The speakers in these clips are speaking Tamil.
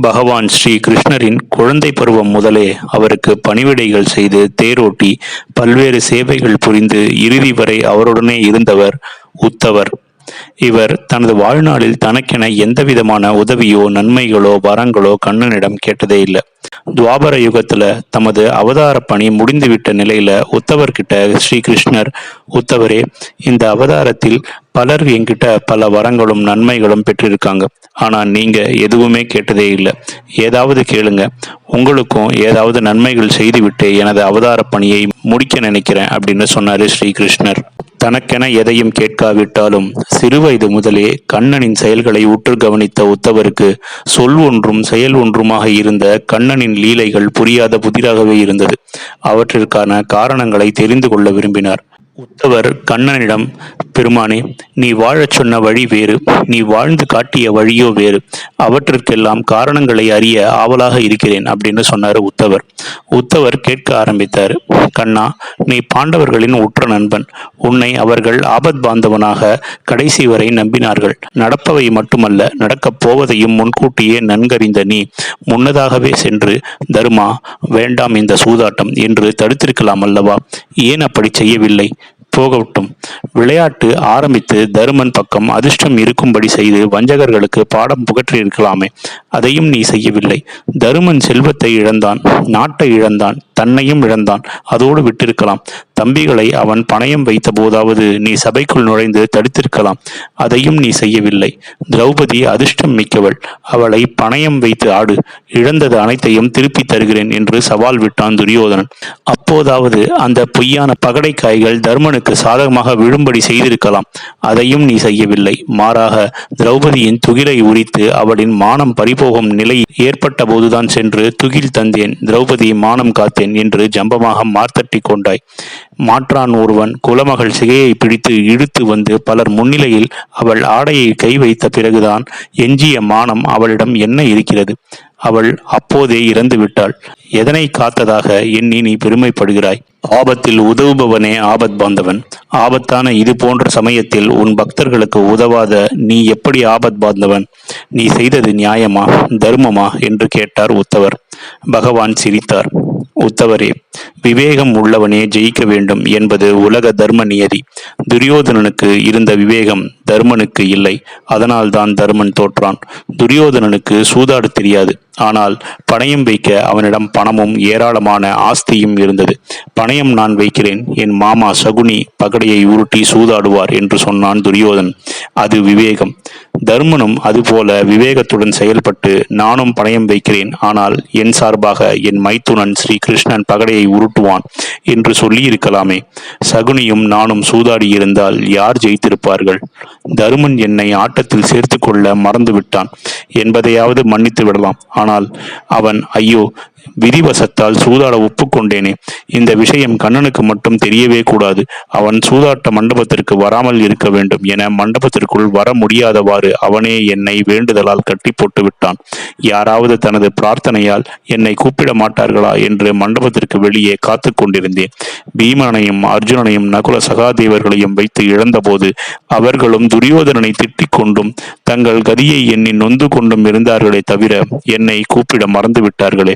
பகவான் ஸ்ரீ கிருஷ்ணரின் குழந்தை பருவம் முதலே அவருக்கு பணிவிடைகள் செய்து தேரோட்டி பல்வேறு சேவைகள் புரிந்து இறுதி வரை அவருடனே இருந்தவர் உத்தவர். இவர் தனது வாழ்நாளில் தனக்கென எந்தவிதமான உதவியோ நன்மைகளோ வரங்களோ கண்ணனிடம் கேட்டதே இல்லை. துவாபர யுகத்துல தமது அவதார பணி முடிந்துவிட்ட நிலையில உத்தவர்கிட்ட ஸ்ரீ கிருஷ்ணர் உத்தவரே இந்த அவதாரத்தில் பலர் என்கிட்ட பல வரங்களும் நன்மைகளும் பெற்றிருக்காங்க. ஆனா நீங்க எதுவுமே கேட்டதே இல்லை. ஏதாவது கேளுங்க. உங்களுக்கும் ஏதாவது நன்மைகள் செய்துவிட்டு எனது அவதார பணியை முடிக்க நினைக்கிறேன் அப்படின்னு சொன்னாரு ஸ்ரீ கிருஷ்ணர் தனக்கென எதையும் கேட்காவிட்டாலும் சிறுவயது முதலே கண்ணனின் செயல்களை உற்று கவனித்த உத்தவருக்கு சொல் ஒன்றும் செயல் ஒன்றுமாக இருந்த கண்ணனின் லீலைகள் புரியாத புதிராகவே இருந்தது. அவற்றிற்கான காரணங்களை தெரிந்து கொள்ள விரும்பினார். உத்தவர் கண்ணனிடம் பெருமானே நீ வாழச் சொன்ன வழி வேறு. நீ வாழ்ந்து காட்டிய வழியோ வேறு. அவற்றிற்கெல்லாம் காரணங்களை அறிய ஆவலாக இருக்கிறேன் அப்படின்னு சொன்னார் உத்தவர். உத்தவர் கேட்க ஆரம்பித்தார் கண்ணா நீ பாண்டவர்களின் உற்ற நண்பன். உன்னை அவர்கள் ஆபத் பாந்தவனாக கடைசி வரை நம்பினார்கள். நடப்பவை மட்டுமல்ல நடக்கப் போவதையும் முன்கூட்டியே நன்கறிந்த நீ முன்னதாகவே சென்று தருமா வேண்டாம் இந்த சூதாட்டம் என்று தடுத்திருக்கலாம் அல்லவா? ஏன் அப்படி செய்யவில்லை? போகட்டும். விளையாட்டு ஆரம்பித்து தருமன் பக்கம் அதிர்ஷ்டம் இருக்கும்படி செய்து வஞ்சகர்களுக்கு பாடம் புகற்றியிருக்கலாமே. அதையும் நீ செய்யவில்லை. தருமன் செல்வத்தை இழந்தான் நாட்டை இழந்தான். தன்னையும் இழந்தான். அதோடு விட்டிருக்கலாம். தம்பிகளை அவன் பணயம் வைத்த போதாவது நீ சபைக்குள் நுழைந்து தடுத்திருக்கலாம். அதையும் நீ செய்யவில்லை. திரௌபதி அதிர்ஷ்டம் மிக்கவள். அவளை பணயம் வைத்து ஆடு. இழந்தது அனைத்தையும் திருப்பி தருகிறேன் என்று சவால் விட்டான் துரியோதனன். அப்போதாவது அந்த பொய்யான பகடைக்காய்கள் தர்மனுக்கு சாதகமாக விழும்படி செய்திருக்கலாம். அதையும் நீ செய்யவில்லை. மாறாக திரௌபதியின் துகிலை உரித்து அவளின் மானம் பறிபோகும் நிலை ஏற்பட்ட போதுதான் சென்று துகில் தந்தேன். திரௌபதி மானம் காத்தேன். என்று ஜம்பமாக மார்த்தட்டி கொண்டாய். மாற்றான் ஒருவன் குலமகள் சிகையை பிடித்து இழுத்து வந்து பலர் முன்னிலையில் அவள் ஆடையை கை வைத்த பிறகுதான் எஞ்சிய மானம் அவளிடம் என்ன இருக்கிறது? அவள் அப்போதே இறந்து விட்டாள். எதனை காத்ததாக எண்ணி நீ பெருமைப்படுகிறாய்? ஆபத்தில் உதவுபவனே ஆபத் பாந்தவன். ஆபத்தான இது போன்ற சமயத்தில் உன் பக்தர்களுக்கு உதவாத நீ எப்படி ஆபத் பாந்தவன்? நீ செய்தது நியாயமா தர்மமா? என்று கேட்டார் உத்தவர். பகவான் சிரித்தார். உத்தவரே விவேகம் உள்ளவனே ஜெயிக்க வேண்டும் என்பது உலக தர்ம நியதி. துரியோதனனுக்கு இருந்த விவேகம் தர்மனுக்கு இல்லை. அதனால்தான் தர்மன் தோற்றான். துரியோதனனுக்கு சூதாடு தெரியாது. ஆனால் பணயம் வைக்க அவனிடம் பணமும் ஏராளமான ஆஸ்தியும் இருந்தது. பணயம் நான் வைக்கிறேன். என் மாமா சகுனி பகடையை உருட்டி சூதாடுவார் என்று சொன்னான் துரியோதன். அது விவேகம். தர்மனும் அதுபோல விவேகத்துடன் செயல்பட்டு நானும் பணயம் வைக்கிறேன். ஆனால் என் சார்பாக என் மைத்துனன் ஸ்ரீ கிருஷ்ணன் பகடையை உருட்டுவான் என்று சொல்லியிருக்கலாமே. சகுனியும் நானும் சூதாடி இருந்தால் யார் ஜெயித்திருப்பார்கள்? தருமன் என்னை ஆட்டத்தில் சேர்த்து கொள்ள மறந்துவிட்டான். என்பதையாவது மன்னித்து விடலாம். ஆனால் அவன் ஐயோ விதிவசத்தால் சூதாட ஒப்புக்கொண்டேனே. இந்த விஷயம் கண்ணனுக்கு மட்டும் தெரியவே கூடாது. அவன் சூதாட்ட மண்டபத்திற்கு வராமல் இருக்க வேண்டும் என மண்டபத்திற்குள் வர முடியாதவாறு அவனே என்னை வேண்டுதலால் கட்டி போட்டு விட்டான் யாராவது தனது பிரார்த்தனையால் என்னை கூப்பிட மாட்டார்களா என்று மண்டபத்திற்கு வெளியே காத்து கொண்டிருந்தேன். பீமனையும் அர்ஜுனனையும் நகுல சகாதேவர்களையும் வைத்து இழந்தபோது அவர்களும் துரியோதனனை திட்டிக் கொண்டும் தங்கள் கதியை எண்ணி நொந்து கொண்டும் இருந்தார்களே தவிர என்னை கூப்பிட மறந்து விட்டார்களே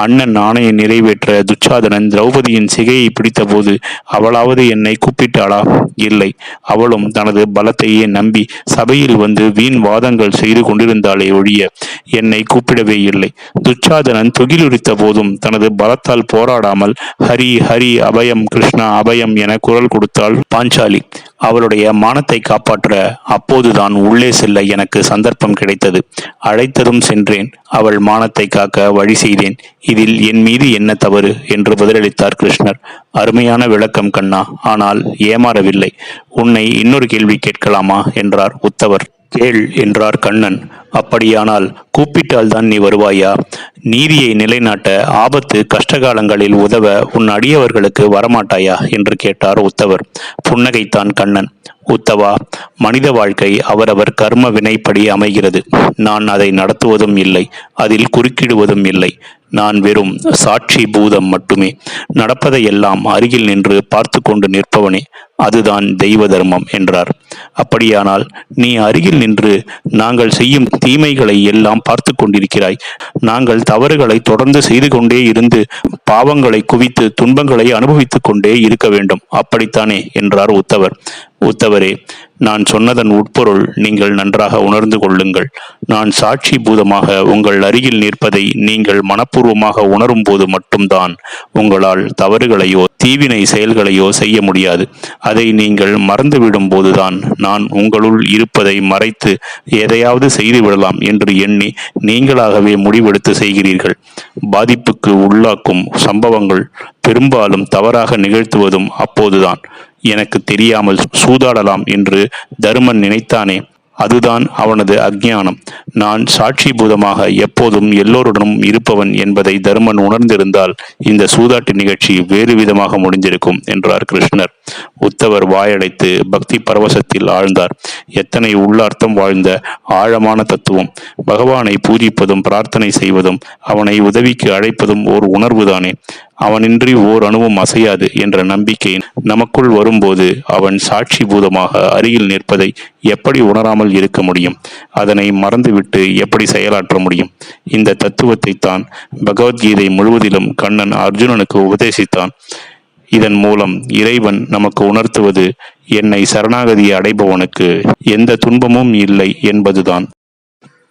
அண்ணன் ஆணையை நிறைவேற்ற துச்சாதனன் திரௌபதியின் சிகையை பிடித்தபோது அவளாவது என்னை கூப்பிட்டாளா? இல்லை. அவளும் தனது பலத்தையே நம்பி சபையில் வந்து வீண் வாதங்கள் செய்து கொண்டிருந்தாளே ஒழிய என்னை கூப்பிடவே இல்லை. துச்சாதனன் துகிலுரித்த போதும் தனது பலத்தால் போராடாமல் ஹரி ஹரி அபயம் கிருஷ்ணா அபயம் என குரல் கொடுத்தாள் பாஞ்சாலி. அவளுடைய மானத்தை காப்பாற்ற அப்போதுதான் உள்ளே செல்ல எனக்கு சந்தர்ப்பம் கிடைத்தது. அழைத்ததும் சென்றேன். அவள் மானத்தை காக்க வழி செய்தேன். இதில் என் மீது என்ன தவறு? என்று பதிலளித்தார் கிருஷ்ணர். அருமையான விளக்கம் கண்ணா. ஆனால் ஏமாறவில்லை. உன்னை இன்னொரு கேள்வி கேட்கலாமா? என்றார் உத்தவர். கேள் என்றார் கண்ணன். அப்படியானால் கூப்பிட்டால்தான் நீ வருவாயா? நீதியை நிலைநாட்ட ஆபத்து கஷ்டகாலங்களில் உதவ உன் அடியவர்களுக்கு வரமாட்டாயா? என்று கேட்டார் உத்தவர். புன்னகைத்தான் கண்ணன். உத்தவா மனித வாழ்க்கை அவரவர் கர்ம வினைப்படி அமைகிறது. நான் அதை நடத்துவதும் இல்லை அதில் குறுக்கிடுவதும் இல்லை. நான் வெறும் சாட்சி பூதம் மட்டுமே. நடப்பதையெல்லாம் அருகில் நின்று பார்த்து கொண்டு நிற்பவனே அதுதான் தெய்வ தர்மம் என்றார். அப்படியானால் நீ அருகில் நின்று நாங்கள் செய்யும் தீமைகளை எல்லாம் பார்த்து கொண்டிருக்கிறாய். நாங்கள் தவறுகளை தொடர்ந்து செய்து கொண்டே இருந்து பாவங்களை குவித்து துன்பங்களை அனுபவித்துக் கொண்டே இருக்க வேண்டும். அப்படித்தானே என்றார் உத்தவர். உத்தவரே நான் சொன்னதன் உட்பொருள் நீங்கள் நன்றாக உணர்ந்து கொள்ளுங்கள். நான் சாட்சி பூதமாக உங்கள் அருகில் நிற்பதை நீங்கள் மனப்பூர்வமாக உணரும் போது மட்டும்தான் உங்களால் தவறுகளையோ தீவினை செயல்களையோ செய்ய முடியாது. அதை நீங்கள் மறந்துவிடும் போதுதான் நான் உங்களுள் இருப்பதை மறைத்து எதையாவது செய்து விடலாம் என்று எண்ணி நீங்களாகவே முடிவெடுத்து செய்கிறீர்கள். பாதிப்புக்கு உள்ளாக்கும் சம்பவங்கள் பெரும்பாலும் தவறாக நிகழ்த்துவதும் அப்போதுதான். எனக்கு தெரியாமல் சூதாடலாம் என்று தருமன் நினைத்தானே அதுதான் அவனது அஜ்ஞானம். நான் சாட்சிபூதமாக எப்போதும் எல்லோருடனும் இருப்பவன் என்பதை தருமன் உணர்ந்திருந்தால் இந்த சூதாட்டு நிகழ்ச்சி வேறு விதமாக முடிந்திருக்கும் என்றார் கிருஷ்ணர். உத்தவர் வாயடைத்து பக்தி பரவசத்தில் ஆழ்ந்தார். எத்தனை உள்ளார்த்தம் வாழ்ந்த ஆழமான தத்துவம். பகவானை பூஜிப்பதும் பிரார்த்தனை செய்வதும் அவனை உதவிக்கு அழைப்பதும் ஓர் உணர்வுதானே. அவனின்றி ஓர் அணுவும் அசையாது என்ற நம்பிக்கை நமக்குள் வரும்போது அவன் சாட்சி பூதமாக அருகில் நிற்பதை எப்படி உணராமல் இருக்க முடியும்? அதனை மறந்துவிட்டு எப்படி செயலாற்ற முடியும்? இந்த தத்துவத்தை தான் பகவத்கீதை முழுவதிலும் கண்ணன் அர்ஜுனனுக்கு உபதேசித்தான். இதன் மூலம் இறைவன் நமக்கு உணர்த்துவது என்னை சரணாகதியை அடைபவனுக்கு எந்த துன்பமும் இல்லை என்பதுதான்.